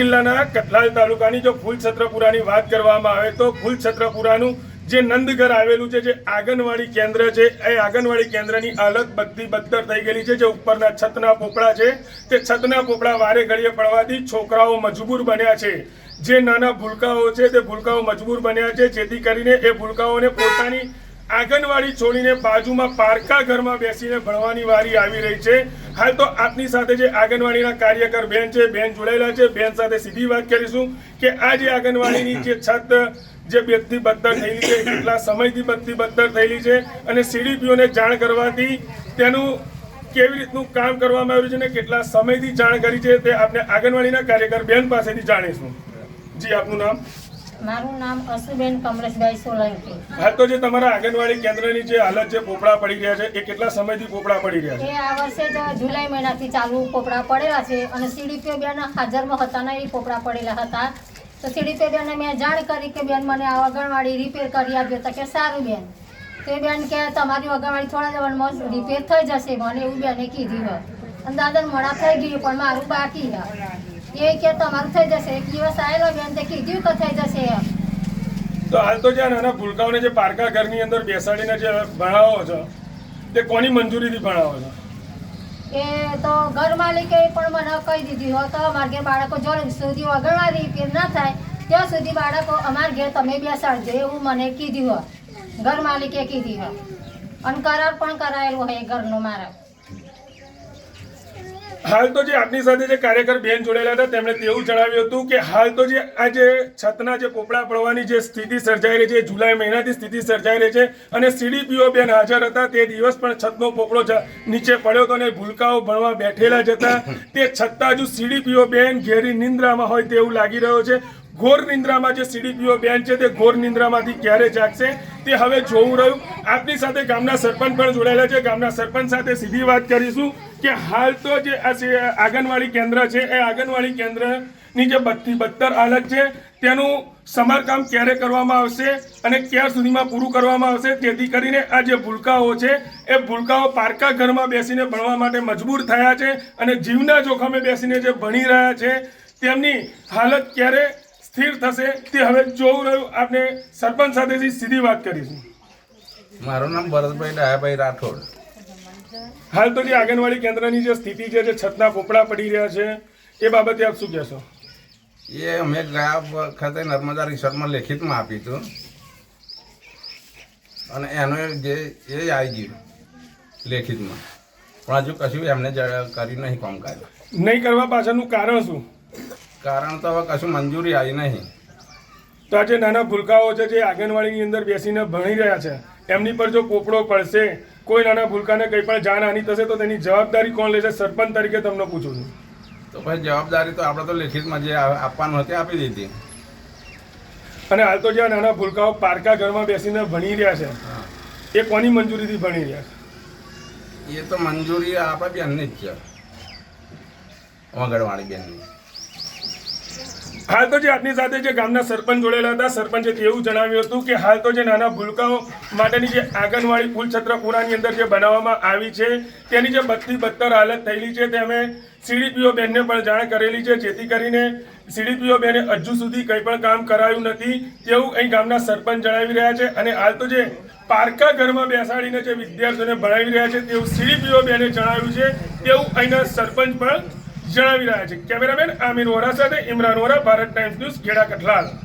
જિલ્લાના કઠલાલ તાલુકાની જો ફૂલ છત્રપુરાની વાત કરવામાં આવે તો ફૂલ છત્રપુરાનું જે નંદઘર આવેલું છે, જે આંગણવાડી કેન્દ્ર છે, એ આંગણવાડી કેન્દ્રની હાલત બધી બદતર થઈ ગયેલી છે. જે ઉપરના છતના પોપડા છે, તે છતના પોપડા વારે ઘડીએ પડવાથી છોકરાઓ મજબૂર બન્યા છે. જે નાના ભૂલકાઓ છે, તે ભૂલકાઓ મજબૂર બન્યા છે, જેથી કરીને એ ભૂલકાઓને પોતાની આંગણવાડી છોડીને બાજુમાં પારકા ઘરમાં બેસીને ભણવાની વારી આવી રહી છે. હાલ તો આપની સાથે જે આંગણવાડીના કાર્યકર બેન છે, બેન જોડાયેલા છે. બેન સાથે સીધી વાત કરીશું કે આ જે આંગણવાડીની જે છત જે બેથી બદતર થયેલી છે કેટલા સમયથી બદથી બદતર થયેલી છે અને સીડીપીઓને જાણ કરવાથી તેનું કેવી રીતનું કામ કરવામાં આવ્યું છે ને કેટલા સમયથી જાણ કરી છે તે આપણે આંગણવાડીના કાર્યકર બેન પાસેથી જાણીશું. જી, આપનું નામ? મારું નામ અસુબેન કમલેશભાઈ સોલંકી. હાલ તો જે તમારા આંગણવાડી કેન્દ્રની જે હાલત છે પોપડા પડી રહ્યા છે એ કેટલા સમયથી પોપડા પડી રહ્યા છે? એ આ વર્ષે જ જુલાઈ મહિનાથી ચાલુ પોપડા પડેલા છે અને સીડીપીઓ બેન હાજરમાં હતા ને એ પોપડા પડેલા હતા. તો સીડીપીઓ બેને મેં જાણ કરી કે બેન મને આ આંગણવાડી રિપેર કરી આપ્યો તો કે સારું બેન. તો બેન કે તમારી આંગણવાડી થોડા દિવસમાં રિપેર થઈ જશે મને એવું બેને કીધું અને દાદા મોડા થઈ ગયું પણ મારું બાકી છે એ કે તમારું થઈ જશે. એક દિવસ આવેલો બેન તે કીધું કે થઈ જશે એમ. તો હાલ તો જે નાના ભૂલકાઓને જે પારકા ઘરની અંદર બેસાડીને જે ભણાવો છો તે કોની મંજૂરીથી ભણાવો છો? એ તો ઘર માલિકે પણ મને કહી દીધી હોત તો અમારા ઘેર બાળકો જોડે સુધી અગણવાડી કે ના થાય ત્યાં સુધી બાળકો અમારે ઘેર તમે બેસાડજો એવું મને કીધું હોય ઘર માલિકે કીધી હોય અને કરાર પણ કરાયેલો હોય એ ઘરનો મારા. હાલ તો જે આપની સાથે જે કાર્યકર બેન જોડાયેલા હતા, તેમણે તેવું જણાવ્યું હતું કે હાલ તો જે આ જે છતના જે પોપડા પડવાની જે સ્થિતિ સર્જાઈ રહી છે જુલાઈ મહિનાથી સ્થિતિ સર્જાઈ રહી છે અને સીડીપીઓ બેન હાજર હતા, તે દિવસ પણ છતનો પોપડો નીચે પડ્યો હતો અને ભૂલકાઓ ભણવા બેઠેલા જ હતા. તે છતાં હજુ સીડીપીઓ બેન ઘેરી નિંદ્રામાં હોય તેવું લાગી રહ્યો છે. ઘોર નિંદ્રામાં જે સીડીપીઓ બેન છે તે ઘોર નિંદ્રામાંથી ક્યારે જાગશે તે હવે જોવું રહ્યું. આપની સાથે ગામના સરપંચ પણ જોડાયેલા છે. ગામના સરપંચ સાથે સીધી વાત કરીશું કે હાલ તો જે આંગણવાડી કેન્દ્ર છે, એ આંગણવાડી કેન્દ્રની જે બધી બદતર હાલત છે, તેનું સમારકામ ક્યારે કરવામાં આવશે અને ક્યાં સુધીમાં પૂરું કરવામાં આવશે તેથી કરીને આ જે ભૂલકાઓ છે, એ ભૂલકાઓ પારકા ઘરમાં બેસીને ભણવા માટે મજબૂર થયા છે અને જીવના જોખમે બેસીને જે ભણી રહ્યા છે, તેમની હાલત ક્યારે સ્થિર થશે તે હવે જોવું રહ્યું. આપણે સરપંચ સાથેથી સીધી વાત કરીશું. મારું નામ ભરતભાઈ ડાયાભાઈ રાઠોડ. હાલ તો જે આંગણવાડી કેન્દ્રની જે સ્થિતિ છે જે છતના પોપડા પડી રહ્યા છે એ બાબતે આપ શું કહેશો? એ અમે ગયા વખતે નર્મદા રિસોર્ટમાં લેખિતમાં આપ્યું હતું. અને એનો જે એ આવી ગયું લેખિતમાં. પણ હજુ કશું એમને કરી નહીં કામકાજ. નહીં કરવા પાછળનું કારણ શું? કારણ તો હવે કશું મંજૂરી આવી નહીં. તો આ જે નાના ભૂલકાઓ છે જે આંગણવાડીની અંદર બેસીને ભણી રહ્યા છે એમની પર જો પોપડો પડશે કોઈ નાના ભૂલકાને કંઈ પણ જાનહાની થશે તો તેની જવાબદારી કોણ લેશે? સરપંચ તરીકે તમને પૂછું છું. તો પછી જવાબદારી તો આપણે તો લેખિતમાં જે આપવાનું હતી આપી દીધી. અને હાલ તો જે નાના ભૂલકાઓ પારકા ઘરમાં બેસીને ભણી રહ્યા છે એ કોની મંજૂરીથી ભણી રહ્યા છે? એ તો મંજૂરી આપણે બેનની જ છે. વગડવાળી બેનની. હાલ તો જે આપની સાથે જે ગામના સરપંચ જોડેલા હતા, સરપંચે એવું જણાવ્યું હતું કે હાલ તો જે નાના ભૂલકાઓ માટેની જે આંગણવાડી ફૂલછત્રપુરાની અંદર જે બનાવવામાં આવી છે, તેની જે બત્તી બત્તર હાલત થયેલી છે, તે અમે સીડીપીઓ બેનને પણ જાણ કરેલી છે, જેથી કરીને સીડીપીઓ બેને હજુ સુધી કંઈ પણ કામ કરાયું નથી, તેવું અહીં ગામના સરપંચ જણાવી રહ્યા છે અને હાલ તો જે પારકા ઘરમાં બેસાડીને જે વિદ્યાર્થીઓને ભણાવી રહ્યા છે, તેવું સીડીપીઓ બેને જણાવ્યું છે, તેવું અહીંના સરપંચ પણ જણાવી રહ્યા છે. કેમેરામેન આમીર વોરા સાથે ઇમરાન વોરા ભારત ટાઈમ્સ ન્યૂઝ ખેડા કઠલાલ.